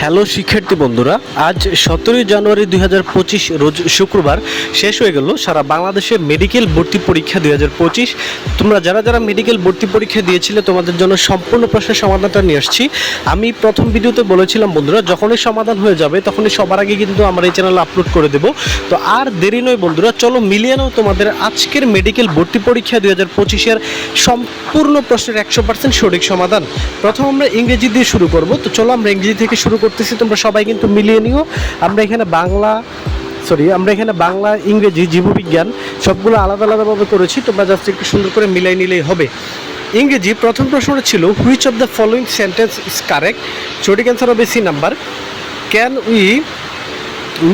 Hello শিক্ষার্থী বন্ধুরা, আজ সতেরোই জানুয়ারি দুই হাজার পঁচিশ রোজ শুক্রবার শেষ হয়ে গেল সারা বাংলাদেশে মেডিকেল ভর্তি পরীক্ষা দুই হাজার পঁচিশ। তোমরা যারা যারা মেডিকেল ভর্তি পরীক্ষা দিয়েছিলে, তোমাদের জন্য সম্পূর্ণ প্রশ্নের সমাধানটা নিয়ে আসছি। আমি প্রথম ভিডিওতে বলেছিলাম বন্ধুরা, যখনই সমাধান হয়ে যাবে, তখনই সবার আগে কিন্তু আমরা এই চ্যানেল আপলোড করে দেবো। তো আর দেরি নয় বন্ধুরা, চলো মিলিয়ে নাও তোমাদের আজকের মেডিকেল ভর্তি পরীক্ষা দুই হাজার পঁচিশের সম্পূর্ণ প্রশ্নের একশো পার্সেন্ট সঠিক সমাধান। প্রথম আমরা ইংরেজি দিয়ে শুরু করব, তো চলো আমরা ইংরেজি থেকে শুরু করতেছি, তোমরা সবাই কিন্তু মিলিয়ে নিও। আমরা এখানে বাংলা সরি আমরা এখানে বাংলা, ইংরেজি, জীববিজ্ঞান সবগুলো আলাদা আলাদাভাবে করেছি। তোমরা জাস্ট একটু সুন্দর করে মিলাই নিলেই হবে। ইংরেজি, প্রথম প্রশ্নটা ছিল which of the following sentence is correct সঠিক অ্যান্সার হবে C number can we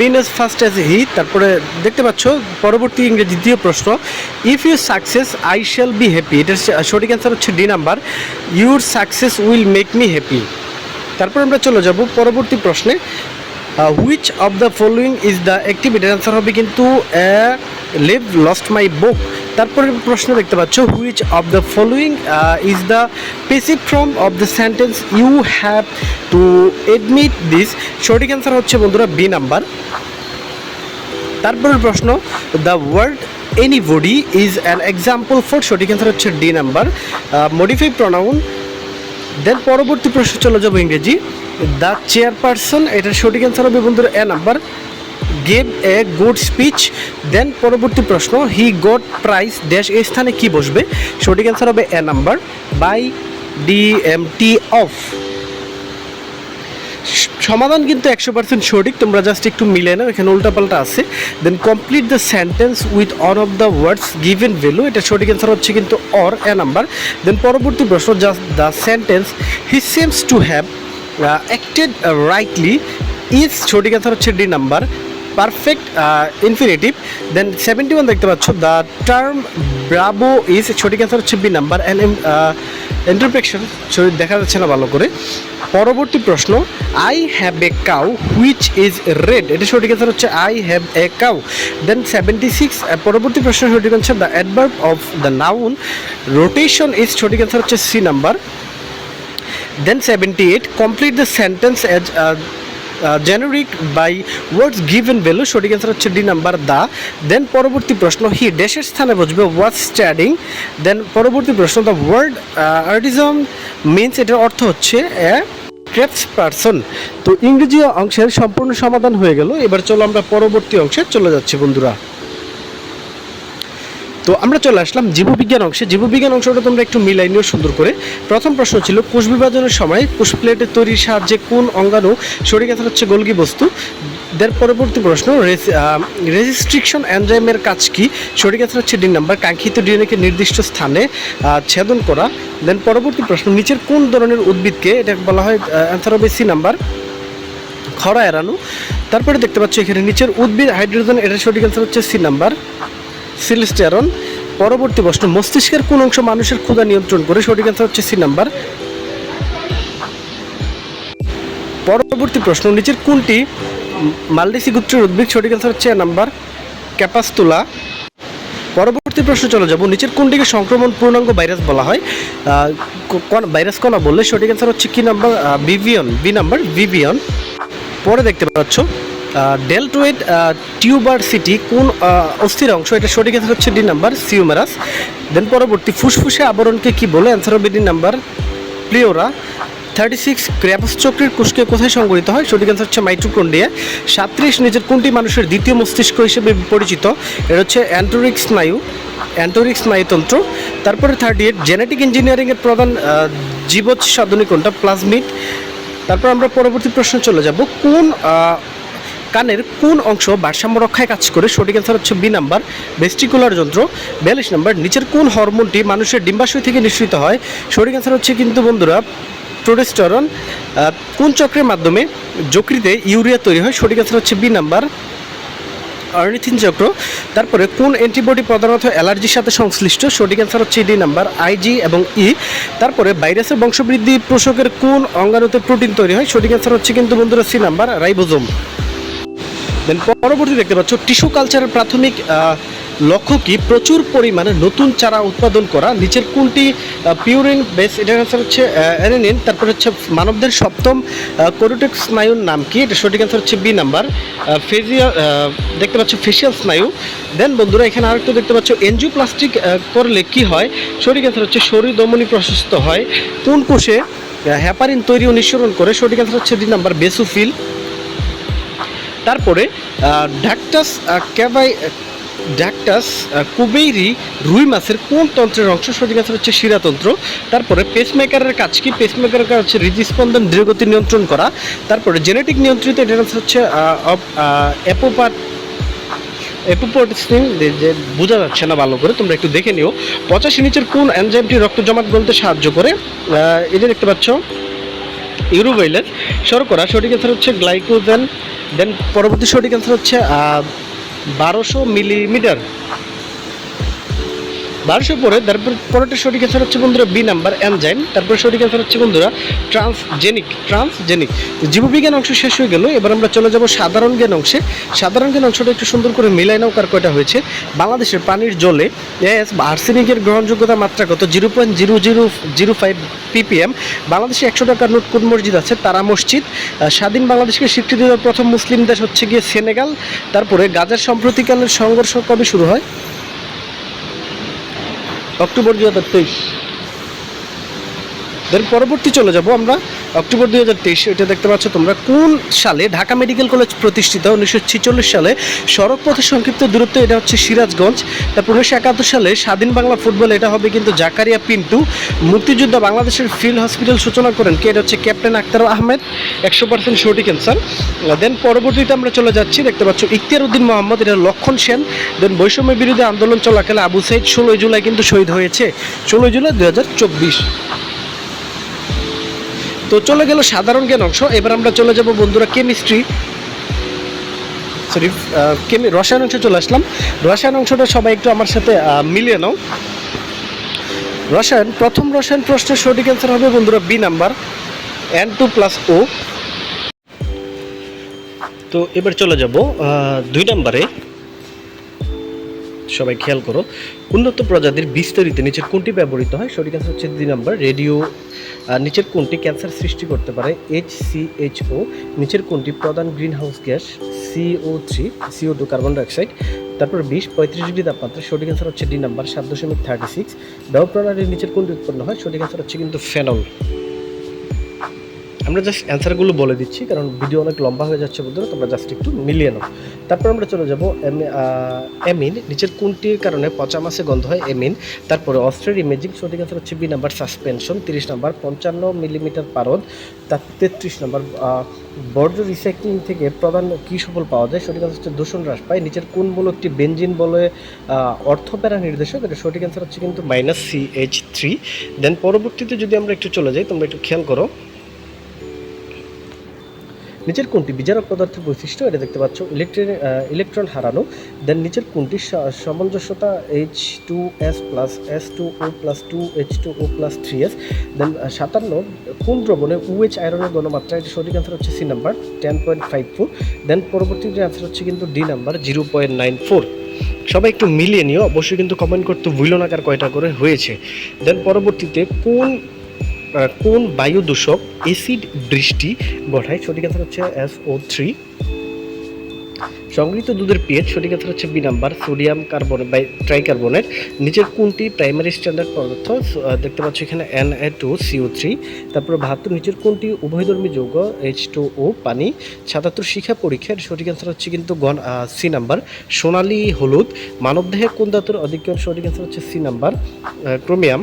mean as first as he তারপরে দেখতে পাচ্ছ, পরবর্তী ইংরেজি দ্বিতীয় প্রশ্ন if you success I shall be happy এটার সঠিক অ্যান্সার হচ্ছে D number your success will make me happy তারপর আমরা চলে যাব পরবর্তী প্রশ্নে। Which of the following is the অ্যাক্টিভিটির answer হবে কিন্তু লিভ লস্ট মাই বুক তারপরে প্রশ্ন দেখতে পাচ্ছ which of the following is the passive form of the sentence you have to admit this সঠিক অ্যান্সার হচ্ছে বন্ধুরা বি নাম্বার তারপরের প্রশ্ন the word anybody is an example for সঠিক অ্যান্সার হচ্ছে D number modify pronoun then পরবর্তী প্রশ্ন চলে যাব ইংরেজি। দ্য চেয়ারপারসন এটার সঠিক অ্যান্সার হবে বন্ধুরা A number gave a good speech then পরবর্তী প্রশ্ন হি গট প্রাইস ড্যাশ এই স্থানে কি বসবে? সঠিক অ্যান্সার হবে A number by D M T of সমাধান কিন্তু একশো পার্সেন্ট সঠিক, তোমরা জাস্ট একটু মিলে নাও, এখানে উল্টাপাল্টা আছে। Then complete the sentence with on of the words given below এটা সঠিক অ্যান্সার হচ্ছে কিন্তু অর এ নাম্বার দেন পরবর্তী প্রশ্ন just the sentence he seems to have acted rightly is সঠিক অ্যান্সার হচ্ছে D number perfect infinitive then seventy one দেখতে পাচ্ছ দ্য টার্ম ব্রাবো ইজ সঠিক অ্যান্সার হচ্ছে বি নাম্বার অ্যান্ড ইন্টারপ্রেকশন দেখা যাচ্ছে না ভালো করে। পরবর্তী প্রশ্ন I have a cow which is red এটা সঠিক অ্যান্সার হচ্ছে I have a cow then seventy six পরবর্তী প্রশ্ন সঠিক হচ্ছে the adverb of the noun rotation is সঠিক অ্যান্সার হচ্ছে C number then seventy eight complete the sentence as generic by words given below সঠিক অ্যান্সার হচ্ছে D number দা then পরবর্তী প্রশ্ন হি ড্যাশের স্থানে বসবে ওয়াজ স্ট্যাডিং দেন পরবর্তী প্রশ্ন দ্য ওয়ার্ড আর্টিজম মিনস এটার অর্থ হচ্ছে ক্রেপস পারসন তো ইংরেজি অংশের সম্পূর্ণ সমাধান হয়ে গেল। এবার চলো আমরা পরবর্তী অংশে চলে যাচ্ছি বন্ধুরা। তো আমরা চলে আসলাম জীববিজ্ঞান অংশে। জীববিজ্ঞান অংশটা তোমরা একটু মিলাই নিও সুন্দর করে। প্রথম প্রশ্ন ছিল, কোষ বিভাজনের সময় কোষ প্লেটের তৈরির সাহায্যে কোন অঙ্গাণু শরীরে হচ্ছে গোলগি বস্তু? দেন পরবর্তী প্রশ্ন রেজিস্ট্রিকশন এনজাইমের কাজ কি? সঠিক অ্যান্সার হচ্ছে ডি নাম্বার, কাঙ্ক্ষিত ডিএনএকে নির্দিষ্ট স্থানে ছেদন করা। দেন পরবর্তী প্রশ্ন, নিচের কোন ধরনের উদ্ভিদকে এটা বলা হয় অ্যান্সার হবে সি নাম্বার, খরা এড়ানো। তারপরে দেখতে পাচ্ছ এখানে নিচের উদ্ভিদ, হাইড্রোজেন, এটা সঠিক অ্যান্সার হচ্ছে সি নাম্বার, সিলিস্টেরন। পরবর্তী প্রশ্ন, মস্তিষ্কের কোন অংশ মানুষের ক্ষুধা নিয়ন্ত্রণ করে? সঠিক অ্যান্সার হচ্ছে সি নাম্বার। পরবর্তী প্রশ্ন, নিচের কোনটি মালডিসি গোত্রের উদ্ভিদ সঠিক অ্যান্সার হচ্ছে নাম্বার ক্যাপাস্তুলা। পরবর্তী প্রশ্ন চলে যাব। নিচের কোনটিকে সংক্রমণ পূর্ণাঙ্গ ভাইরাস বলা হয়? ভাইরাস কণা বললে সঠিক অ্যান্সার হচ্ছে কি নাম্বার ভিভিয়ন বি নাম্বার ভিভিয়ন পরে দেখতে পাচ্ছ ডেলটোয়েড টিউবার সিটি কোন অস্থির অংশ? এটা সঠিক অ্যান্সার হচ্ছে ডি নাম্বার সিউমারাস দেন পরবর্তী ফুসফুসে আবরণকে কি বলে? অ্যান্সার হবে D number pleura thirty six Krebs চক্রের কোষকে কোথায় সংগঠিত হয়? সঠিক অ্যান্সার হচ্ছে মাইট্রোকন্ডিয়া সাত্রিশ নিজের কোনটি মানুষের দ্বিতীয় মস্তিষ্ক হিসেবে পরিচিত? এটা হচ্ছে অ্যান্টোরিক স্নায়ু, অ্যান্টোরিক স্নায়ুতন্ত্র। তারপরে থার্টি এইট জেনেটিক ইঞ্জিনিয়ারিংয়ের প্রধান জীবজ সাধনী কোনটা? প্লাজমিড তারপর আমরা পরবর্তী প্রশ্ন চলে যাব। কোন কানের কোন অংশ ভারসাম্য রক্ষায় কাজ করে? সঠিক অ্যান্সার হচ্ছে বি নাম্বার ভেস্টিকুলার যন্ত্র। বিয়াল্লিশ নাম্বার, নিচের কোন হরমোনটি মানুষের ডিম্বাশয় থেকে নিঃসৃত হয়? সঠিক অ্যান্সার হচ্ছে কিন্তু বন্ধুরা প্রোটেস্টরন কোন চক্রের মাধ্যমে যকৃতে ইউরিয়া তৈরি হয়? সঠিক আছে হচ্ছে বি নাম্বার অর্নিথিন চক্র। তারপরে কোন অ্যান্টিবডি প্রধানত অ্যালার্জির সাথে সংশ্লিষ্ট? সঠিক অ্যান্সার হচ্ছে ডি নাম্বার আইজি এবং ই। তারপরে ভাইরাসের বংশবৃদ্ধি প্রসকের কোন অঙ্গাণুতে প্রোটিন তৈরি হয়? সঠিক অ্যান্সার হচ্ছে কিন্তু বন্ধুরা সি নাম্বার রাইবোজোম। দেন। পরবর্তী দেখতে পাচ্ছ, টিস্যু কালচারের প্রাথমিক লক্ষ্য কি? প্রচুর পরিমাণে নতুন চারা উৎপাদন করা। নিচের কোনটি পিউরিন বেস আনসার হচ্ছে অ্যারেনিন তারপর হচ্ছে মানবদের সপ্তম কোরোটিক স্নায়ুর নাম কি? এটা সঠিক আনসার হচ্ছে বি নাম্বার ফেজিয়াল দেখতে পাচ্ছ ফেসিয়াল স্নায়ু। দেন বন্ধুরা, এখানে আরেকটু দেখতে পাচ্ছ এনজিওপ্লাস্টিক করলে কি হয়? সঠিক আনসার হচ্ছে শরীর দমনী প্রশস্ত হয়। কোন কোষে হ্যাপারিন তৈরি ও নিঃসরণ করে? সঠিক আনসার হচ্ছে ডি নাম্বার বেসুফিল তারপরে ডাক্টাস ক্যাবাই ডাক্টাস কুবেইরি, রুই মাছের কোন তন্ত্রের অংশ? সঠিক আনসার হচ্ছে শিরাতন্ত্র। তারপরে পেসমেকারের কাজ কি? পেসমেকারের কাজ হচ্ছে হৃদস্পন্দন দৃঢ়গতি নিয়ন্ত্রণ করা। তারপরে জেনেটিক নিয়ন্ত্রিত, এটার হচ্ছে অ্যাপোপাট এপোপোটিসিন, যে বোঝা যাচ্ছে না ভালো করে, তোমরা একটু দেখে নিও। পঁচাশি নিচের কোন এনজাইমটি রক্ত জমাট গলতে সাহায্য করে? এটা দেখতে পাচ্ছ ইউরোভাইলেট শর্করা সঠিক অ্যান্সার হচ্ছে গ্লাইকোজেন। দেন পরবর্তী সঠিক অ্যান্সার হচ্ছে বারোশো মিলিমিটার। বারোশো পরে, তারপর পরেরটা সঠিক অ্যান্সার হচ্ছে বন্ধুরা বি নাম্বার এনজাইম তারপর সঠিক অ্যান্সার হচ্ছে বন্ধুরা ট্রান্সজেনিক ট্রান্সজেনিক জীববিজ্ঞান অংশ শেষ হয়ে গেল, এবার আমরা চলে যাব সাধারণ জ্ঞান অংশে। সাধারণ জ্ঞান অংশটা একটু সুন্দর করে মিলাই নাও, কার কয়টা হয়েছে। বাংলাদেশের পানির জলে, এস আর্সেনিকের গ্রহণযোগ্যতা মাত্রা কত? Zero point zero zero zero five ppm বাংলাদেশে একশো টাকার নোট কোন মসজিদ আছে? তারা মসজিদ। স্বাধীন বাংলাদেশকে স্বীকৃতি দেওয়ার প্রথম মুসলিম দেশ হচ্ছে গিয়ে সেনেগাল। তারপরে গাজার সাম্প্রতিকালের সংঘর্ষ কবে শুরু হয়? অক্টোবর দু হাজার তেইশ। দেন পরবর্তী চলে যাব আমরা অক্টোবর দুই হাজার তেইশ, এটা দেখতে পাচ্ছ তোমরা কোন সালে ঢাকা মেডিকেল কলেজ প্রতিষ্ঠিত উনিশশো ছেচল্লিশ সালে সড়ক পথে সংক্ষিপ্ত দূরত্ব এটা হচ্ছে সিরাজগঞ্জ, তারপর উনিশশো একাত্তর সালে স্বাধীন বাংলা ফুটবল এটা হবে কিন্তু জাকারিয়া পিন্টু, মুক্তিযোদ্ধা বাংলাদেশের ফিল্ড হসপিটাল সূচনা করেন কে? এটা হচ্ছে ক্যাপ্টেন আক্তার আহমেদ, একশো পার্সেন্ট সঠিক অ্যান্সার দেন পরবর্তীতে আমরা চলে যাচ্ছি, দেখতে পাচ্ছ ইখতিয়ার উদ্দিন মোহাম্মদ, এটা লক্ষণ সেন। দেন বৈষম্য বিরোধী আন্দোলন চলাকালে আবু সাইদ ষোলোই জুলাই কিন্তু শহীদ হয়েছে, ষোলোই জুলাই দু হাজার চব্বিশ। তো চলে গেল সাধারণ জ্ঞান অংশ। এবার আমরা চলে যাব বন্ধুরা কেমিস্ট্রি সরি কেমি রসায়ন অংশে চলে আসলাম। রসায়ন অংশটা সবাই একটু আমার সাথে মিলিয়ে নাও। রসায়ন, প্রথম রসায়ন প্রশ্নের সঠিক অ্যান্সার হবে বন্ধুরা B number N two plus O তো এবার চলে যাব দুই নম্বরে। সবাই খেয়াল করো। উন্নত প্রজাতির বীজ তৈরিতে নিচের কোনটি ব্যবহৃত হয়? সঠিক অ্যান্সার হচ্ছে দুই নাম্বার, রেডিও। নিচের কোনটি ক্যান্সার সৃষ্টি করতে পারে? এইচ সি এইচ ও নিচের কোনটি প্রধান green house gas CO three CO two carbon dioxide তারপর বিশ, পঁয়ত্রিশ ডিগ্রি তাপমাত্রা। সঠিক অ্যান্সার হচ্ছে ডি নাম্বার, সাত দশমিক থার্টি সিক্স ব্যব প্রণালীর নিচের কোনটি উৎপন্ন হয়? সঠিক অ্যান্সার হচ্ছে কিন্তু ফেনল আমরা জাস্ট অ্যান্সারগুলো বলে দিচ্ছি, কারণ ভিডিও অনেক লম্বা হয়ে যাচ্ছে বন্ধুরা, তোমরা জাস্ট একটু মিলিয়ে নাও। তারপর আমরা চলে যাব এমিন, নিচের কোনটির কারণে পচা মাছে গন্ধ হয় এমিন? তারপরে অস্ট্রের ইমেজিং সঠিক অ্যান্সার হচ্ছে বি নাম্বার সাসপেনশন তিরিশ নাম্বার পঞ্চান্ন মিলিমিটার পারদ, তার তেত্রিশ নাম্বার বর্জ্য রিসাইক্লিং থেকে প্রধান কী সফল পাওয়া যায়? সঠিক অ্যান্সার হচ্ছে দূষণ হ্রাস পায়। নিচের কোন বলো একটি বেঞ্জিন বলে অর্থপ্যারা নির্দেশক? এটা সঠিক অ্যান্সার হচ্ছে কিন্তু minus C H three then পরবর্তীতে যদি আমরা একটু চলে যাই, তোমরা একটু খেয়াল করো নিচের কোনটি বিজারক পদার্থের বৈশিষ্ট্য, এটা দেখতে পাচ্ছ ইলেকট্রন ইলেকট্রন হারানো। দেন নিচের কোনটি সামঞ্জস্যতা H two S plus S two O plus two H two O plus three S then সাতান্ন কোন দ্রবণে উএইচ আয়রনের গণমাত্রা এটা সঠিক অ্যান্সার হচ্ছে C number ten point five four then পরবর্তী যে অ্যান্সার হচ্ছে কিন্তু D number zero point nine four সবাই একটু মিলিয়ে নিও, অবশ্যই কিন্তু কমেন্ট করতে ভুলো না কার কয়টা করে হয়েছে। দেন পরবর্তীতে কোন কোন বায়ু দূষক এসিড বৃষ্টি ঘটায় সঠিক অ্যান্সার হচ্ছে এস ও থ্রি সংগৃহীত দুধের পিএইচ সঠিক অ্যান্সার হচ্ছে B number sodium carbon by tricarbonate নিচের কোনটি প্রাইমারি স্ট্যান্ডার্ড পদার্থ? দেখতে পাচ্ছ এখানে N A two CO three তারপর বাহাত্তর, নিচের কোনটি উভয়ধর্মী যৌগ? এইচ টু ও পানি। সাতাত্তর, শিক্ষা পরীক্ষার, সঠিক অ্যান্সার হচ্ছে কিন্তু গণ সি নাম্বার সোনালি হলুদ। মানবদেহে কোন ধাতুর অধিক্য সঠিক অ্যান্সার হচ্ছে সি নাম্বার ক্রোমিয়াম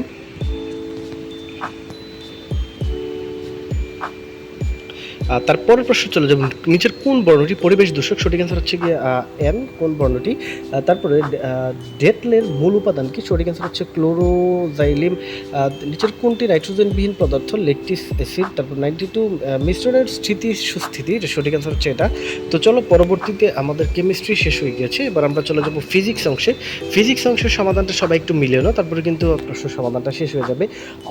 তারপরের প্রশ্ন চলে যাবেন নিচের কোন বর্ণটি পরিবেশ দূষক? সঠিক অ্যান্সার হচ্ছে গিয়ে এন কোন বর্ণটি? তারপরে ডেটলের মূল উপাদান কি? সঠিক অ্যান্সার হচ্ছে ক্লোরোজাইলিম নিচের কোনটি নাইট্রোজেনবিহীন পদার্থ? লেকটিস অ্যাসিড তারপর নাইনটি টু মিশ্রণের স্থিতি সুস্থিতি সঠিক অ্যান্সার হচ্ছে এটা। তো চলো পরবর্তীতে আমাদের কেমিস্ট্রি শেষ হয়ে গেছে এবার আমরা চলে যাব ফিজিক্স অংশে। ফিজিক্স অংশের সমাধানটা সবাই একটু মিলিয়ে নাও, তারপরে কিন্তু প্রশ্ন সমাধানটা শেষ হয়ে যাবে।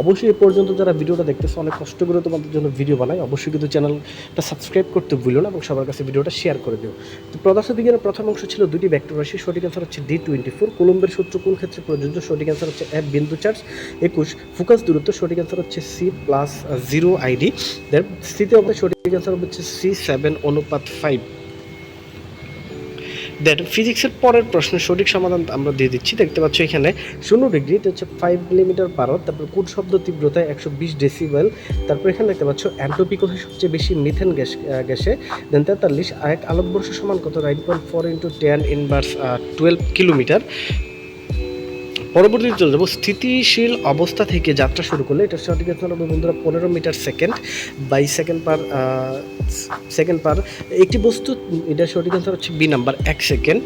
অবশ্যই এ পর্যন্ত যারা ভিডিওটা দেখতেছো, অনেক কষ্ট করে তোমাদের জন্য ভিডিও বানাই। অবশ্যই কিন্তু চ্যানেলটা চ্যানেলটা সাবস্ক্রাইব করতে ভুলো না এবং সবার কাছে ভিডিওটা শেয়ার করে দিও। তো পদার্থ বিজ্ঞানের প্রথম অংশ ছিল দুটি ভেক্টর রাশি, সঠিক অ্যান্সার হচ্ছে ডি টোয়েন্টি ফোর কুলম্বের সূত্র কোন ক্ষেত্রে প্রযোজ্য? সঠিক অ্যান্সার হচ্ছে এফ বিন্দু চার্জ একুশ ফোকাস দূরত্ব। সঠিক অ্যান্সার হচ্ছে C plus zero ID then স্থিতি অবস্থায় সঠিক অ্যান্সার হচ্ছে সি সেভেন অনুপাত ফাইভ দেন ফিজিক্সের পরের প্রশ্নের সঠিক সমাধান আমরা দিয়ে দিচ্ছি। দেখতে পাচ্ছ এখানে শূন্য ডিগ্রি হচ্ছে ফাইভ মিলিমিটার পারত তারপর কোন শব্দ তীব্রতায় একশো বিশ ডেসিবেল তারপর এখানে দেখতে পাচ্ছ অ্যান্টোপিক সবচেয়ে বেশি মিথেন গ্যাস গ্যাসে? দেন তেতাল্লিশ, আর এক আলোকবর্ষ সমান কত? Nine point four into ten inverse twelve kilometre পরবর্তীতে চলে যাব। স্থিতিশীল অবস্থা থেকে যাত্রা শুরু করলে, এটা সঠিক হবে বন্ধুরা পনেরো মিটার সেকেন্ড বাইশ সেকেন্ড পার সেকেন্ড পার একটি বস্তু, এটা সঠিক অ্যান্সার হচ্ছে বি নাম্বার, এক সেকেন্ড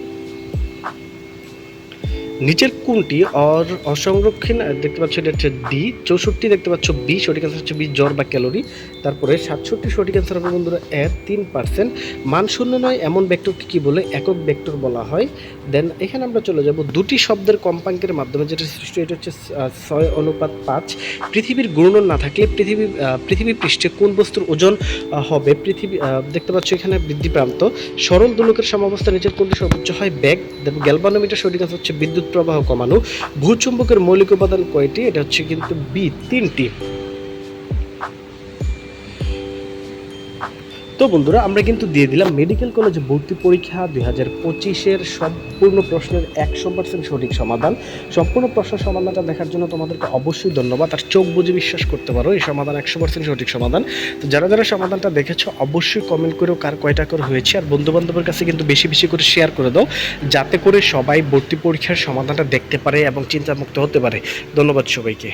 নিচের কোনটি? অর, অসংরক্ষণ দেখতে পাচ্ছ এটা হচ্ছে ডি চৌষট্টি, দেখতে পাচ্ছ বি সঠিক অ্যান্সার হচ্ছে বি জ্বর বা ক্যালোরি তারপরে সাতষট্টি, সঠিক অ্যান্সার হবে বন্ধুরা এর তিন পার্সেন্ট মান শূন্য নয়, এমন ভেক্টরকে কী বলে একক ভেক্টর বলা হয়। দেন এখানে আমরা চলে যাব দুটি শব্দের কম্পাঙ্কের মাধ্যমে, যেটা সৃষ্টি এটা হচ্ছে ছয় অনুপাত পাঁচ। পৃথিবীর গুণন না থাকলে পৃথিবী পৃথিবী পৃষ্ঠে কোন বস্তুর ওজন হবে? পৃথিবী দেখতে পাচ্ছ এখানে বৃদ্ধিপ্রান্ত। সরল দোলকের সমাবস্থা নিচের কোনটি সর্বোচ্চ হয়? ব্যাগ গ্যালভানোমিটার সঠিক answer হচ্ছে বিদ্যুৎ প্রবাহ কমানো ভূচুম্বকের মৌলিক উপাদান কয়টি? এটা হচ্ছে কিন্তু বি তিনটি। তো বন্ধুরা, আমরা কিন্তু দিয়ে দিলাম মেডিকেল কলেজে ভর্তি পরীক্ষা দুই হাজার পঁচিশের সম্পূর্ণ প্রশ্নের একশো পার্সেন্ট সঠিক সমাধান। সম্পূর্ণ প্রশ্ন সমাধানটা দেখার জন্য তোমাদেরকে অবশ্যই ধন্যবাদ আর চোখ বুঝে বিশ্বাস করতে পারো, এই সমাধান একশো পার্সেন্ট সঠিক সমাধান। তো যারা যারা সমাধানটা দেখেছ, অবশ্যই কমেন্ট করেও কার কয়টা করে হয়েছে আর বন্ধু বান্ধবের কাছে কিন্তু বেশি বেশি করে শেয়ার করে দাও, যাতে করে সবাই ভর্তি পরীক্ষার সমাধানটা দেখতে পারে এবং চিন্তামুক্ত হতে পারে। ধন্যবাদ সবাইকে।